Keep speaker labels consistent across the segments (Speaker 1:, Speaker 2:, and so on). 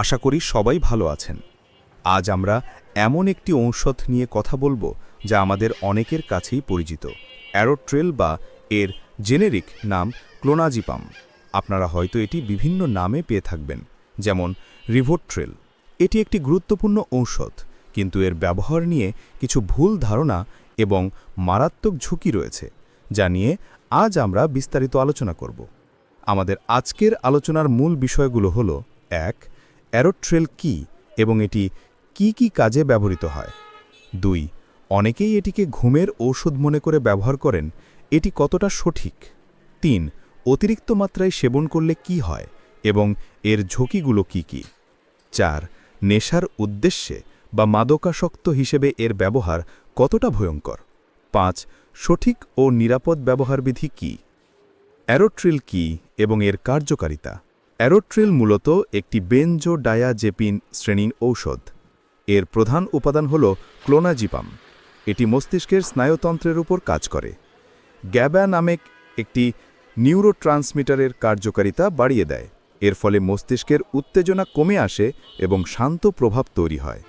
Speaker 1: আশা করি সবাই ভালো আছেন। আজ আমরা এমন একটি ঔষধ নিয়ে কথা বলব যা আমাদের অনেকের কাছেই পরিচিত। অ্যারোট্রেল বা এর জেনেরিক নাম ক্লোনাজিপাম। আপনারা হয়তো এটি বিভিন্ন নামে পেয়ে থাকবেন, যেমন রিভোট্রেল। এটি একটি গুরুত্বপূর্ণ ঔষধ, কিন্তু এর ব্যবহার নিয়ে কিছু ভুল ধারণা এবং মারাত্মক ঝুঁকি রয়েছে, যা নিয়ে আজ আমরা বিস্তারিত আলোচনা করব। আমাদের আজকের আলোচনার মূল বিষয়গুলো হল, এক অ্যারোট্রেল কি এবং এটি কি কি কাজে ব্যবহৃত হয়? দুই, অনেকেই এটিকে ঘুমের ঔষধ মনে করে ব্যবহার করেন, এটি কতটা সঠিক? তিন, অতিরিক্ত মাত্রায় সেবন করলে কি হয় এবং এর ঝুঁকিগুলো কি কি? চার, নেশার উদ্দেশ্যে বা মাদকাসক্ত হিসেবে এর ব্যবহার কতটা ভয়ঙ্কর? পাঁচ, সঠিক ও নিরাপদ ব্যবহারবিধি কি? অ্যারোট্রিল কি এবং এর কার্যকারিতা? অ্যারোট্রিল মূলত একটি বেনজো ডায়াজেপিন শ্রেণির ঔষধ। এর প্রধান উপাদান হল ক্লোনাজিপাম। এটি মস্তিষ্কের স্নায়ুতন্ত্রের উপর কাজ করে। গ্যাবা নামেক একটি নিউরোট্রান্সমিটারের কার্যকারিতা বাড়িয়ে দেয়। এর ফলে মস্তিষ্কের উত্তেজনা কমে আসে এবং শান্ত প্রভাব তৈরি হয়।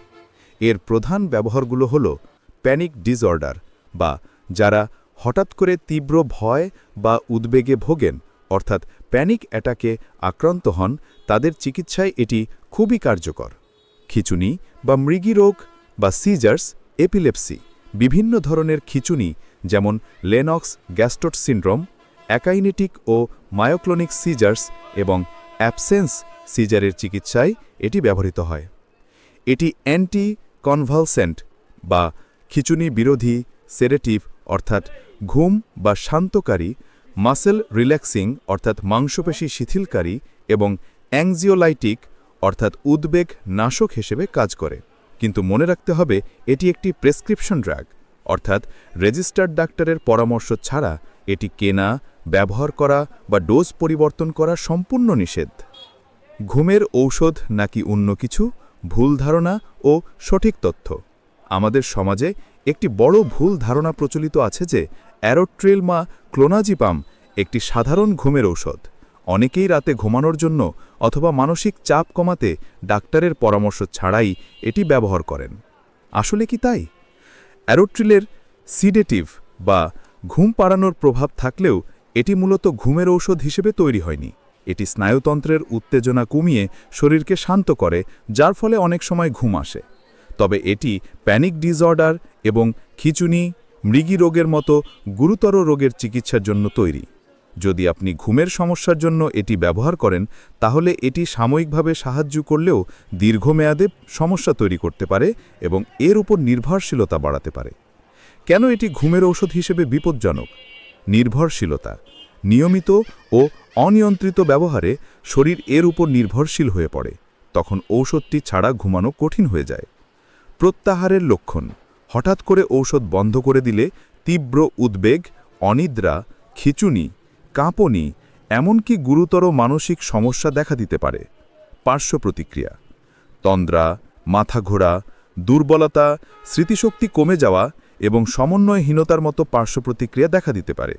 Speaker 1: এর প্রধান ব্যবহারগুলো হল প্যানিক ডিসঅর্ডার বা যারা হঠাৎ করে তীব্র ভয় বা উদ্বেগে ভোগেন অর্থাৎ প্যানিক অ্যাটাকে আক্রান্ত হন, তাদের চিকিৎসায় এটি খুবই কার্যকর। খিচুনি বা মৃগী রোগ বা সিজার্স, এপিলেপসি, বিভিন্ন ধরনের খিচুনি যেমন লেনক্স গ্যাস্টোট সিন্ড্রোম, অ্যাকাইনেটিক ও মায়োক্লোনিক সিজার্স এবং অ্যাবসেন্স সিজারের চিকিৎসায় এটি ব্যবহৃত হয়। এটি অ্যান্টি কনভালসেন্ট বা খিচুনি বিরোধী সেরেটিভ অর্থাৎ ঘুম বা শান্তকারী মাসেল রিল্যাক্সিং, অর্থাৎ মাংসপেশী শিথিলকারী এবং অ্যাংজিওলাইটিক, অর্থাৎ উদ্বেগ নাশক হিসেবে কাজ করে। কিন্তু মনে রাখতে হবে, এটি একটি প্রেসক্রিপশন ড্রাগ, অর্থাৎ রেজিস্টার্ড ডাক্তারের পরামর্শ ছাড়া এটি কেনা, ব্যবহার করা বা ডোজ পরিবর্তন করা সম্পূর্ণ নিষেধ। ঘুমের ঔষধ নাকি অন্য কিছু? ভুল ধারণা ও সঠিক তথ্য। আমাদের সমাজে একটি বড় ভুল ধারণা প্রচলিত আছে যে অ্যারোট্রেল মা ক্লোনাজিপাম একটি সাধারণ ঘুমের ঔষধ। অনেকেই রাতে ঘুমানোর জন্য অথবা মানসিক চাপ কমাতে ডাক্তারের পরামর্শ ছাড়াই এটি ব্যবহার করেন। আসলে কি তাই? অ্যারোট্রিলের সিডেটিভ বা ঘুম পাড়ানোর প্রভাব থাকলেও এটি মূলত ঘুমের ঔষধ হিসেবে তৈরি হয়নি। এটি স্নায়ুতন্ত্রের উত্তেজনা কমিয়ে শরীরকে শান্ত করে, যার ফলে অনেক সময় ঘুম আসে। তবে এটি প্যানিক ডিসঅর্ডার এবং খিচুনি মৃগী রোগের মতো গুরুতর রোগের চিকিৎসার জন্য তৈরি। যদি আপনি ঘুমের সমস্যার জন্য এটি ব্যবহার করেন, তাহলে এটি সাময়িকভাবে সাহায্য করলেও দীর্ঘমেয়াদে সমস্যা তৈরি করতে পারে এবং এর উপর নির্ভরশীলতা বাড়াতে পারে। কেন এটি ঘুমের ঔষধ হিসেবে বিপজ্জনক? নির্ভরশীলতা, নিয়মিত ও অনিয়ন্ত্রিত ব্যবহারে শরীর এর উপর নির্ভরশীল হয়ে পড়ে, তখন ঔষধটি ছাড়া ঘুমানো কঠিন হয়ে যায়। প্রত্যাহারের লক্ষণ হঠাৎ করে ঔষধ বন্ধ করে দিলে তীব্র উদ্বেগ, অনিদ্রা, খিচুনি, কাঁপনি, এমনকি গুরুতর মানসিক সমস্যা দেখা দিতে পারে। পার্শ্ব প্রতিক্রিয়া, তন্দ্রা মাথা ঘোরা দুর্বলতা, স্মৃতিশক্তি কমে যাওয়া এবং সমন্বয়হীনতার মতো পার্শ্ব প্রতিক্রিয়া দেখা দিতে পারে।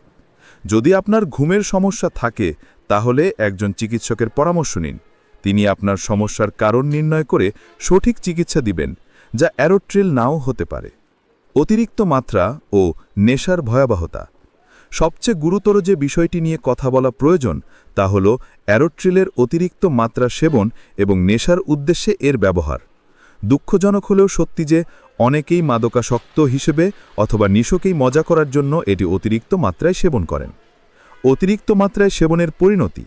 Speaker 1: যদি আপনার ঘুমের সমস্যা থাকে, তাহলে একজন চিকিৎসকের পরামর্শ নিন। তিনি আপনার সমস্যার কারণ নির্ণয় করে সঠিক চিকিৎসা দিবেন। যা অ্যারোট্রিল নাও হতে পারে। অতিরিক্ত মাত্রা ও নেশার ভয়াবহতা। সবচেয়ে গুরুতর যে বিষয়টি নিয়ে কথা বলা প্রয়োজন, তা হল অ্যারোট্রিলের অতিরিক্ত মাত্রা সেবন এবং নেশার উদ্দেশ্যে এর ব্যবহার। দুঃখজনক হলেও সত্যি যে, অনেকেই মাদকাসক্ত হিসেবে অথবা নিশকেই মজা করার জন্য এটি অতিরিক্ত মাত্রায় সেবন করেন। অতিরিক্ত মাত্রায় সেবনের পরিণতি?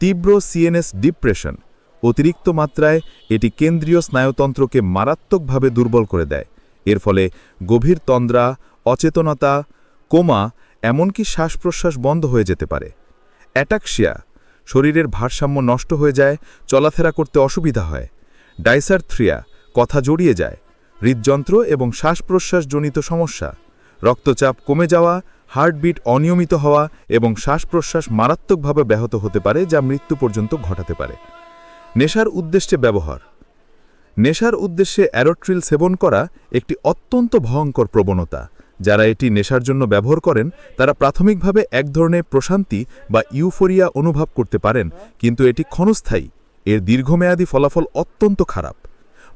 Speaker 1: তীব্র সিএনএস ডিপ্রেশন অতিরিক্ত মাত্রায় এটি কেন্দ্রীয় স্নায়ুতন্ত্রকে মারাত্মকভাবে দুর্বল করে দেয়। এর ফলে গভীর তন্দ্রা, অচেতনতা, কোমা, এমনকি শ্বাস প্রশ্বাস বন্ধ হয়ে যেতে পারে। অ্যাটাক্সিয়া শরীরের ভারসাম্য নষ্ট হয়ে যায়, চলাফেরা করতে অসুবিধা হয়। ডাইসারথ্রিয়া, কথা জড়িয়ে যায়, হৃদযন্ত্র এবং শ্বাস প্রশ্বাসজনিত সমস্যা। রক্তচাপ কমে যাওয়া, হার্টবিট অনিয়মিত হওয়া এবং শ্বাস প্রশ্বাস মারাত্মকভাবে ব্যাহত হতে পারে, যা মৃত্যু পর্যন্ত ঘটাতে পারে। নেশার উদ্দেশ্যে ব্যবহার। নেশার উদ্দেশ্যে অ্যারোট্রিল সেবন করা একটি অত্যন্ত ভয়ঙ্কর প্রবণতা। যারা এটি নেশার জন্য ব্যবহার করেন, তারা প্রাথমিকভাবে এক ধরনের প্রশান্তি বা ইউফোরিয়া অনুভব করতে পারেন, কিন্তু এটি ক্ষণস্থায়ী।
Speaker 2: এর দীর্ঘমেয়াদী ফলাফল অত্যন্ত খারাপ।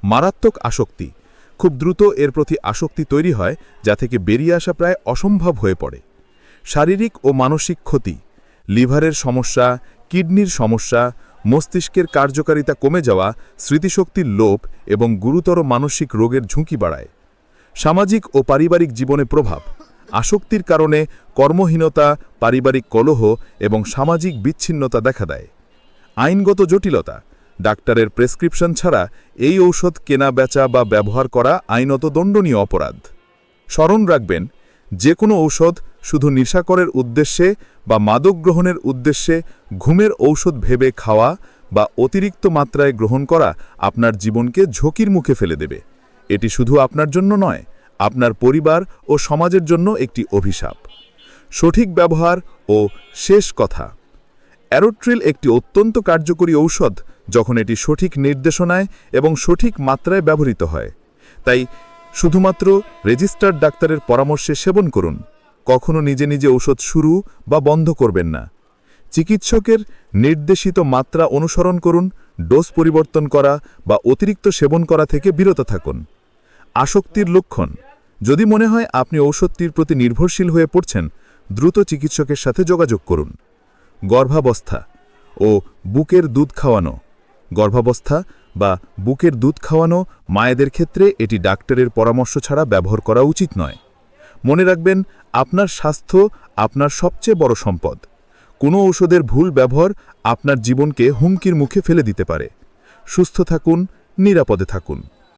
Speaker 2: মারাত্মক আসক্তি। খুব দ্রুত এর প্রতি আসক্তি তৈরি হয়, যা থেকে বেরিয়ে আসা প্রায় অসম্ভব হয়ে পড়ে। শারীরিক ও মানসিক ক্ষতি। লিভারের সমস্যা, কিডনির সমস্যা মস্তিষ্কের কার্যকারিতা কমে যাওয়া, স্মৃতিশক্তির লোপ এবং গুরুতর মানসিক রোগের ঝুঁকি বাড়ায়। সামাজিক ও পারিবারিক জীবনে প্রভাব, আসক্তির কারণে কর্মহীনতা, পারিবারিক কলহ এবং সামাজিক বিচ্ছিন্নতা দেখা দেয়। আইনগত জটিলতা, ডাক্তারের প্রেসক্রিপশন ছাড়া এই ঔষধ কেনা, বেচা বা ব্যবহার করা আইনত দণ্ডনীয় অপরাধ। স্মরণ রাখবেন যে কোনো ঔষধ শুধু নিশাকরের উদ্দেশ্যে বা মাদক গ্রহণের উদ্দেশ্যে ঘুমের ঔষধ ভেবে খাওয়া বা অতিরিক্ত মাত্রায় গ্রহণ করা আপনার জীবনকে ঝুঁকির মুখে ফেলে দেবে। এটি শুধু আপনার জন্য নয়, আপনার পরিবার ও সমাজের জন্য একটি অভিশাপ। সঠিক ব্যবহার ও শেষ কথা। অ্যারোট্রিল একটি অত্যন্ত কার্যকরী ঔষধ যখন এটি সঠিক নির্দেশনায় এবং সঠিক মাত্রায় ব্যবহৃত হয়। তাই শুধুমাত্র রেজিস্টার্ড ডাক্তারের পরামর্শে সেবন করুন। কখনো নিজে নিজে ঔষধ শুরু বা বন্ধ করবেন না। চিকিৎসকের নির্দেশিত মাত্রা অনুসরণ করুন, ডোজ পরিবর্তন করা বা অতিরিক্ত সেবন করা থেকে বিরত থাকুন। আসক্তির লক্ষণ। যদি মনে হয় আপনি ঔষধটির প্রতি নির্ভরশীল হয়ে পড়ছেন, দ্রুত চিকিৎসকের সাথে যোগাযোগ করুন। গর্ভাবস্থা ও বুকের দুধ খাওয়ানো। গর্ভাবস্থা বা বুকের দুধ খাওয়ানো মায়েদের ক্ষেত্রে এটি ডাক্তারের পরামর্শ ছাড়া ব্যবহার করা উচিত নয়। মনে রাখবেন, আপনার স্বাস্থ্য আপনার সবচেয়ে বড় সম্পদ। কোনো ঔষধের ভুল ব্যবহার আপনার জীবনকে হুমকির মুখে ফেলে দিতে পারে। সুস্থ থাকুন, নিরাপদে থাকুন।